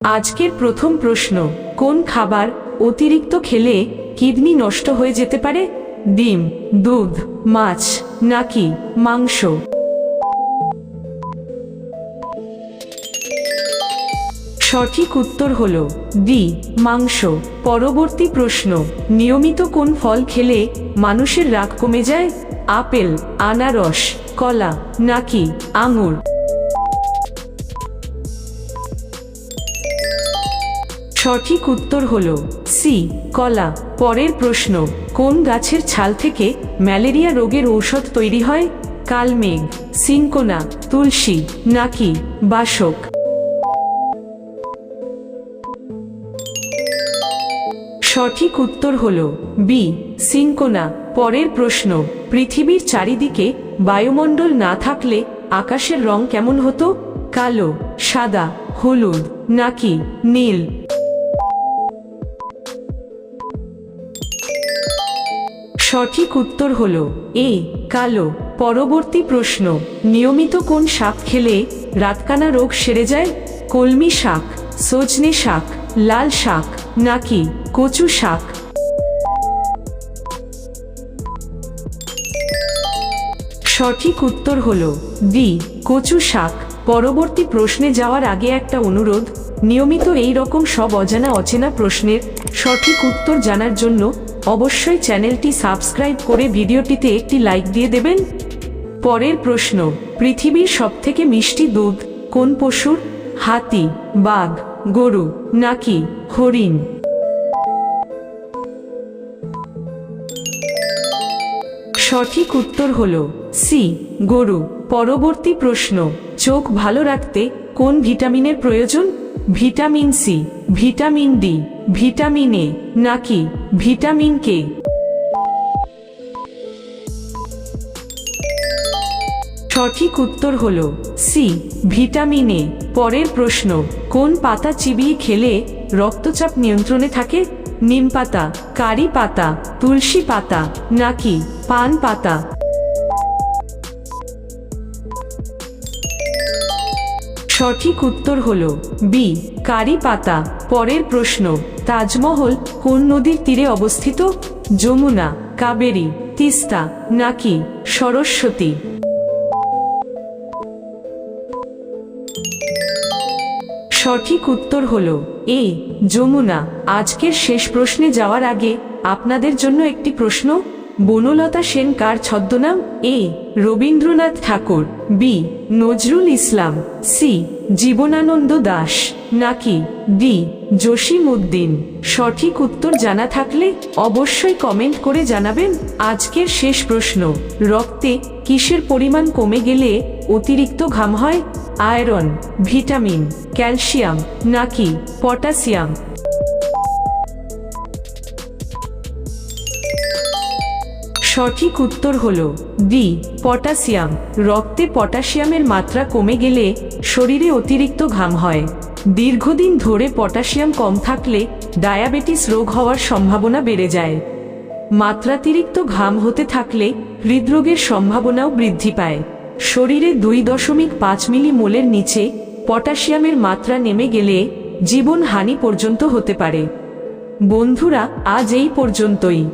আজকের প্রথম প্রশ্ন, কোন খাবার অতিরিক্ত খেলে কিডনি নষ্ট হয়ে যেতে পারে? ডিম, দুধ, মাছ, নাকি মাংস? সঠিক উত্তর হল ডি, মাংস। পরবর্তী প্রশ্ন, নিয়মিত কোন ফল খেলে মানুষের রাগ কমে যায়? আপেল, আনারস, কলা, নাকি আঙুর? সঠিক উত্তর হল সি, কলা। পরের প্রশ্ন, কোন গাছের ছাল থেকে ম্যালেরিয়া রোগের ঔষধ তৈরি হয়? কালমেঘ সিনকোনা তুলসী, নাকি বাসক? সঠিক উত্তর হল বি সিনকোনা পরের প্রশ্ন, পৃথিবীর চারিদিকে বায়ুমণ্ডল না থাকলে আকাশের রং কেমন হতো? কালো, সাদা, হলুদ, নাকি নীল? সঠিক উত্তর হল এ, কালো। পরবর্তী প্রশ্ন, নিয়মিত কোন শাক খেলে রাতকানা রোগ সেরে যায়? কলমি শাক, সজনে শাক, লাল শাক, নাকি কচু শাক? সঠিক উত্তর হল ডি কচু শাক। পরবর্তী প্রশ্নে যাওয়ার আগে একটা অনুরোধ, নিয়মিত এই রকম সব অজানা অচেনা প্রশ্নের সঠিক উত্তর জানার জন্য অবশ্যই চ্যানেলটি সাবস্ক্রাইব করে ভিডিওটিতে একটি লাইক দিয়ে দেবেন। পরের প্রশ্ন, পৃথিবীর সবথেকে মিষ্টি দুধ কোন পশুর? হাতি, বাঘ, গরু, নাকি হরিণ? সঠিক উত্তর হল সি, গরু। পরবর্তী প্রশ্ন, চোখ ভালো রাখতে কোন ভিটামিনের প্রয়োজন? Vitamin C, vitamin D, vitamin A, নাকি ভিটামিন কে? সঠিক উত্তর হল সি, ভিটামিন এ। পরের প্রশ্ন, কোন পাতা চিবিয়ে খেলে রক্তচাপ নিয়ন্ত্রণে থাকে? নিম পাতা, কারি পাতা, তুলসী পাতা, নাকি পান পাতা? সঠিক উত্তর হল বি, কারি পাতা। পরের প্রশ্ন তাজমহল কোন নদীর তীরে অবস্থিত? যমুনা, কাবেরী, তিস্তা, নাকি সরস্বতী? সঠিক উত্তর হল এ, যমুনা। আজকের শেষ প্রশ্নে যাওয়ার আগে আপনাদের জন্য একটি প্রশ্ন। বনলতা সেন কার ছদ্মনাম? A. Rabindranath Thakur. B. Nazrul Islam. C. Jibanananda Das. নাকি? ডি. জসিম উদ্দিন সঠিক উত্তর জানা থাকলে অবশ্যই কমেন্ট করে জানাবেন আজকের শেষ প্রশ্ন। রক্তে কিসের পরিমাণ কমে গেলে অতিরিক্ত ঘাম হয়? আয়রন, ভিটামিন, ক্যালসিয়াম, নাকি পটাশিয়াম? সঠিক উত্তর হল ডি পটাশিয়াম। রক্তে পটাশিয়ামের মাত্রা কমে গেলে শরীরে অতিরিক্ত ঘাম হয়। দীর্ঘদিন ধরে পটাশিয়াম কম থাকলে ডায়াবেটিস রোগ হওয়ার সম্ভাবনা বেড়ে যায়। মাত্রাতিরিক্ত ঘাম হতে থাকলে হৃদরোগের সম্ভাবনাও বৃদ্ধি পায়। শরীরে দুই দশমিক পাঁচ মিলি মোলের নিচে পটাশিয়ামের মাত্রা নেমে গেলে জীবন হানি পর্যন্ত হতে পারে। বন্ধুরা, আজ এই পর্যন্তই।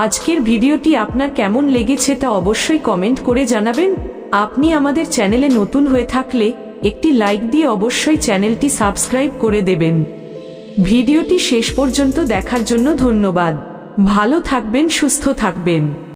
আজকের ভিডিওটি আপনার কেমন লেগেছে তা অবশ্যই কমেন্ট করে জানাবেন। আপনি আমাদের চ্যানেলে নতুন হয়ে থাকলে একটি লাইক দিয়ে অবশ্যই চ্যানেলটি সাবস্ক্রাইব করে দেবেন। ভিডিওটি শেষ পর্যন্ত দেখার জন্য ধন্যবাদ। ভালো থাকবেন, সুস্থ থাকবেন।